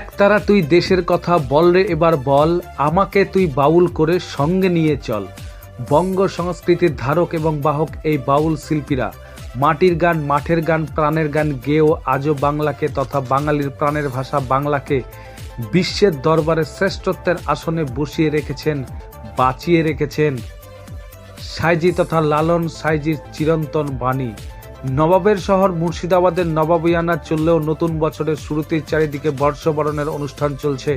একতারা তুই দেশের কথা বল রে এবার বল, আমাকে তুই বাউল করে সঙ্গে নিয়ে চল। বঙ্গ সংস্কৃতির ধারক এবং বাহক এই বাউল শিল্পীরা। মাটির গান, মাঠের গান, প্রাণের গান গেয়েও আজও বাংলাকে তথা বাঙালির প্রাণের ভাষা বাংলাকে বিশ্বের দরবারে শ্রেষ্ঠত্বের আসনে বসিয়ে রেখেছেন, বাঁচিয়ে রেখেছেন। সাইজি তথা লালন সাইজির চিরন্তন বাণী। নবাবের শহর মুর্শিদাবাদের নবাবিয়ানা চললেও নতুন বছরের শুরুতেই চারিদিকে বর্ষবরণের অনুষ্ঠান চলছে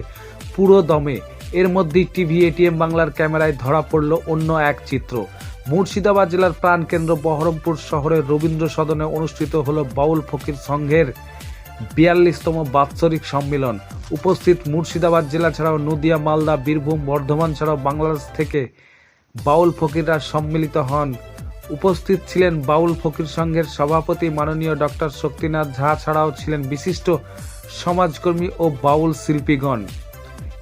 পুরো দমে। এর মধ্যেই টিভি, এটিএম বাংলার ক্যামেরায় ধরা পড়ল অন্য এক চিত্র। মুর্শিদাবাদ জেলার প্রাণকেন্দ্র বহরমপুর শহরের রবীন্দ্র সদনে অনুষ্ঠিত হল বাউল ফকির সংঘের বিয়াল্লিশতম বাৎসরিক সম্মেলন। উপস্থিত মুর্শিদাবাদ জেলা ছাড়াও নদিয়া, মালদা, বীরভূম, বর্ধমান ছাড়াও বাংলাদেশ থেকে বাউল ফকিররা সম্মিলিত হন। উপস্থিত ছিলেন বাউল ফকির সংঘের সভাপতি মাননীয় ডক্টর শক্তিনাথ ঝা ছাড়াও ছিলেন বিশিষ্ট সমাজকর্মী ও বাউল শিল্পীগণ।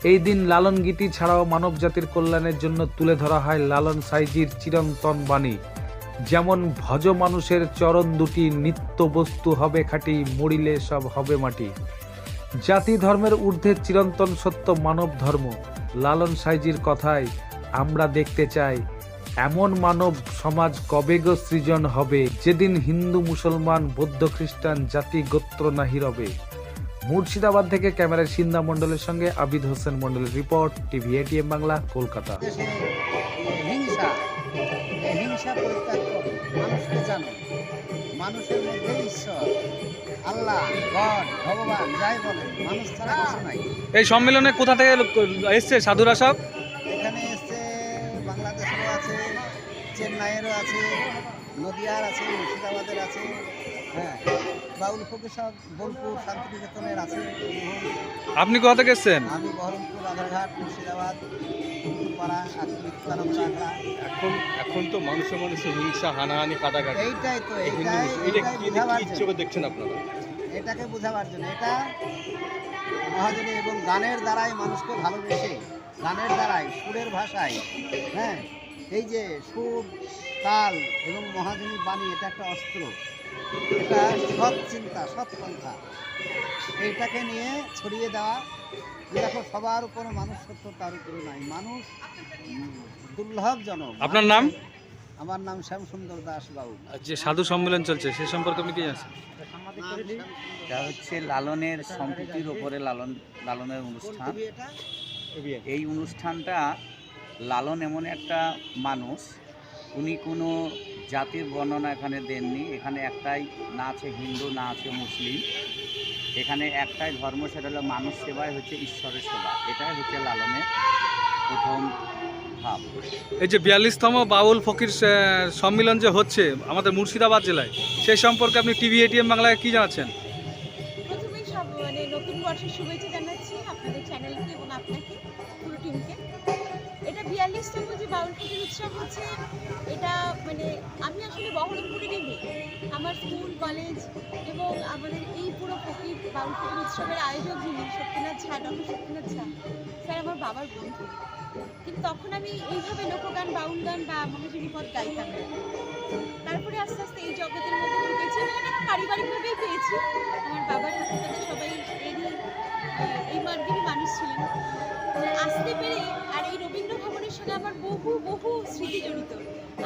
এই দিন লালন গীতি ছাড়াও মানব জাতির কল্যাণের জন্য তুলে ধরা হয় লালন সাইজির চিরন্তন বাণী। যেমন ভজ মানুষের চরণ দুটি, নিত্য বস্তু হবে খাঁটি, মরিলে সব হবে মাটি। জাতি ধর্মের ঊর্ধ্বে চিরন্তন সত্য মানব ধর্ম। লালন সাইজির কথায় আমরা দেখতে চাই এমন মানব সমাজ কবে গো সৃজন হবে? যেদিন হিন্দু মুসলমান বৌদ্ধ খ্রিস্টান জাতি গোত্র নাহি রবে। মুর্শিদাবাদ থেকে ক্যামেরায় সিন্দা মণ্ডলের সঙ্গে আবিদ হোসেন মন্ডলের report TV ATM Bangla Kolkata. এই হিংসা হিংসা পরিত্যাগ মানুষকে জানো। মানুষের মধ্যে ঈশ্বর। আল্লাহ গড ভগবান যাই বলে মানুষ ছাড়া কিছু নাই। এই সম্মেলনে কোথা থেকে এসছে? সাধুরা সব? চেন্নাইয়েরও আছে নদিয়ার আছে মুর্শিদাবাদের আছে হ্যাঁ বাউল ফকির সব বোলপুর শান্তিনিকেতনের আছে। আপনি কোথা থেকে এসছেন? আমি বহরমপুর আধারঘাট মুর্শিদাবাদ পাড়া এখন এখন তো মানুষে মানুষে হিংসা হানাহানি কাটাকাটি। এইটাই তো এটা কি। চোখে দেখছেন আপনারা? এটাকে বোঝাবার জন্য। এটা মহাজনী এবং গানের দ্বারাই মানুষকে ভালোবেসে গানের দ্বারাই সুরের ভাষায় হ্যাঁ এই যে সুর তাল এবং মহাজনী বাণী এটা একটা অস্ত্র। এটা সৎ চিন্তা সৎ পন্থা। এইটাকে নিয়ে ছড়িয়ে দেওয়া দেখো সবার উপরে মানুষ সত্য তার উপরে নাই। মানুষ দুর্লভজনক। আপনার নাম? আমার নাম শ্যামসুন্দর দাস বাবু যে সাধু সম্মেলন চলছে সে সম্পর্কে আপনি কি জানেন এটা হচ্ছে লালনের সম্প্রীতির ওপরে লালন লালনের অনুষ্ঠান। এই অনুষ্ঠানটা লালন এমন একটা মানুষ উনি কোনো জাতির বর্ণনা এখানে দেননি। এখানে একটাই না আছে হিন্দু না আছে মুসলিম। এখানে একটাই ধর্ম সেটা হলো মানুষ সেবাই হচ্ছে ঈশ্বরের সেবা। এটাই হচ্ছে লালনের প্রথম ভাব। এই যে বিয়াল্লিশতম বাউল ফকির সম্মেলন যে হচ্ছে আমাদের মুর্শিদাবাদ জেলায় সেই সম্পর্কে আপনি টিভি এটিএম বাংলায় কি জানাচ্ছেন? প্রথমেই সব মানে নতুন বর্ষের শুভেচ্ছা ফকির উৎসব হচ্ছে, এটা মানে আমি আসলে বহরমপুরেরই মেয়ে। আমার স্কুল, কলেজ এবং আমাদের এই পুরো ফকির বাউল উৎসবের আয়োজক যিনি সত্যনাথ ঝা, ডক্টর সত্যনাথ ঝা, স্যার আমার বাবার বন্ধু। কিন্তু তখন আমি এইভাবে লোকগান বাউল গান বা মহাজনী পদ গাইতাম তারপরে আস্তে আস্তে এই জগতের মধ্যে ঢুকেছি এবং এটা আমার পারিবারিকভাবেই পেয়েছি। আমার বাবা ঠাকুরদাদা সবাই এরই এই মার্গেরই মানুষ ছিলেন। আসতে পেরে আর এই রবীন্দ্র সঙ্গে আমার বহু বহু স্মৃতি জড়িত।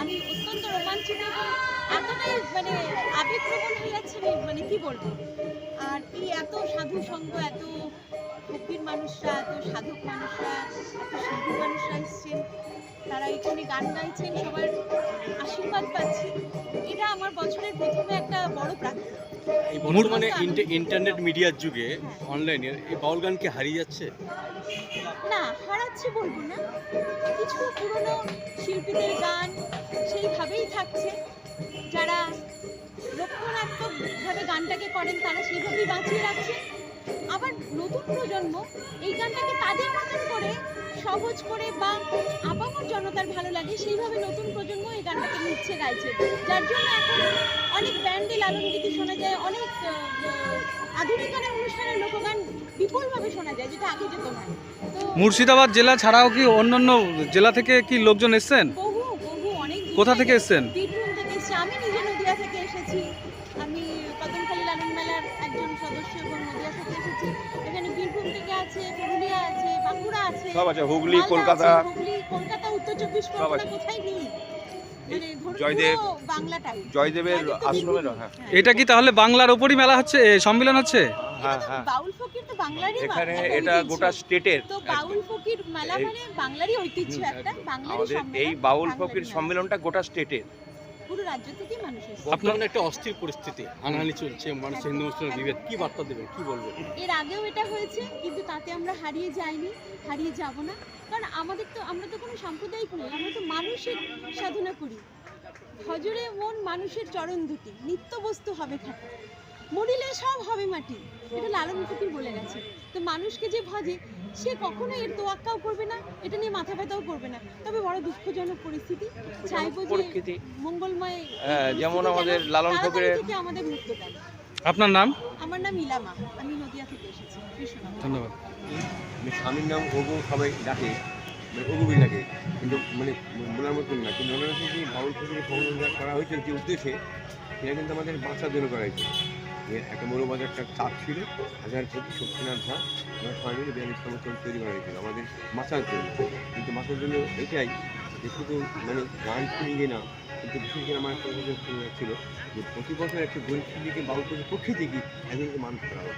আমি অত্যন্ত রোমাঞ্চিত এতটাই মানে আবেগপ্রবণ হয়ে যাচ্ছে মানে কি বলব? আর এই এত সাধু সঙ্গ, এত ভক্তির মানুষরা, এত সাধক মানুষরা, এত সাধু মানুষরা এসছেন। তারা এখানে গান গাইছেন সবার আশীর্বাদ পাচ্ছি। এটা আমার বছরের প্রথমে একটা বড় প্রাপ্তি এই বর্তমানে ইন্টার- ইন্টারনেট মিডিয়ার যুগে অনলাইনে এই বাউল গান কি হারিয়ে যাচ্ছে? না হারাচ্ছে বলব না। কিছু পুরনো শিল্পীদের গান সেইভাবেই থাকছে। যারা রক্ষণাত্মকভাবে গানটাকে করেন তারা সেইভাবেই বাঁচিয়ে রাখছেন। আবার নতুন প্রজন্ম এই গানটাকে তাদের মতন করে সহজ করে বা আপামর জনতার ভালো লাগে সেইভাবে নতুন প্রজন্ম এই গানটাকে নিচ্ছে গাইছে। যার জন্য এখন অনেক ব্যান্ডে লালন গীতি শোনা যায় অনেক আধুনিক গানের অনুষ্ঠানের লোকগান বিপুলভাবে শোনা যায় যেটা আগে যেত না। মুর্শিদাবাদ জেলা ছাড়াও কি অন্যান্য জেলা থেকে কি লোকজন এসছেন? বহু বহু অনেক কোথা থেকে এসছেন? সব আছে হুগলি কলকাতা। হুগলি কলকাতা উত্তর চব্বিশ পরগনা কোথায় নেই? মানে জয়দেব, জয়দেবের। হ্যাঁ। এটা কি তাহলে বাংলার ওপরই মেলা হচ্ছে? সম্মেলন হচ্ছে? হ্যাঁ হ্যাঁ। এখানে এটা গোটা স্টেটের মানে আমাদের এই বাউল ফকির মেলা। সম্মেলনটা গোটা স্টেটের পুরো রাজ্য থেকেই মানুষ এসেছে। বর্তমানে একটা অস্থির পরিস্থিতি হানাহানি চলছে মানুষ হিন্দু মুসলিম বিভেদ কি বার্তা দেবেন কি বলবেন? এর আগেও এটা হয়েছে কিন্তু তাতে আমরা হারিয়ে যাইনি হারিয়ে যাব না। কারণ আমাদের তো আমরা তো কোনো সাম্প্রদায়িক নই আমরা তো মানুষের সাধনা করি। হজরে মন মানুষের চরণ দুটি নিত্য বস্তু হবে খাটি। মরিলে সব হবে মাটি এটা লালন ফকির বলে গেছে। তো মানুষকে যে ভজে সে কখনো এর তোয়াক্কাও করবে না এটা নিয়ে মাথা ব্যথাও করবে না। তবে বড় দুঃখজনক পরিস্থিতি। চাইব যে মঙ্গলময় হ্যাঁ, যেমন পরিস্থিতি আমাদের যেন লালন ফকিরের- থেকে আমাদের মুক্ত দেয়। আপনার নাম? আমার নাম ইলামা আমি নদিয়া থেকে এসেছি। ধন্যবাদ। মানে স্বামীর নাম ওগো সবাই ডাকে মানে ওগুবি ডাকে কিন্তু মানে বলার মতন না কিন্তু মনে হচ্ছে যে সংযোগ করা হয়েছে যে উদ্দেশ্যে সেটা কিন্তু আমাদের বাঁচার জন্য করা হয়েছে। যে একটা বাজার একটা চাপ ছিল, হাজার প্রতি শক্তিনাথ ঝা আমার মিলে বিয়াল্লিশ সংগঠন তৈরি করা হয়েছিল, আমাদের বাঁচার জন্য। কিন্তু মাসার জন্য এটাই যে শুধু মানে গান শুনিয়ে না, কিন্তু বিশেষ করে আমার একটা অভিযোগ ছিল যে প্রতি বছর একটা গরিব শিল্পীকে বাউল করে পক্ষে কি একজনকে মানুষ করা হয়।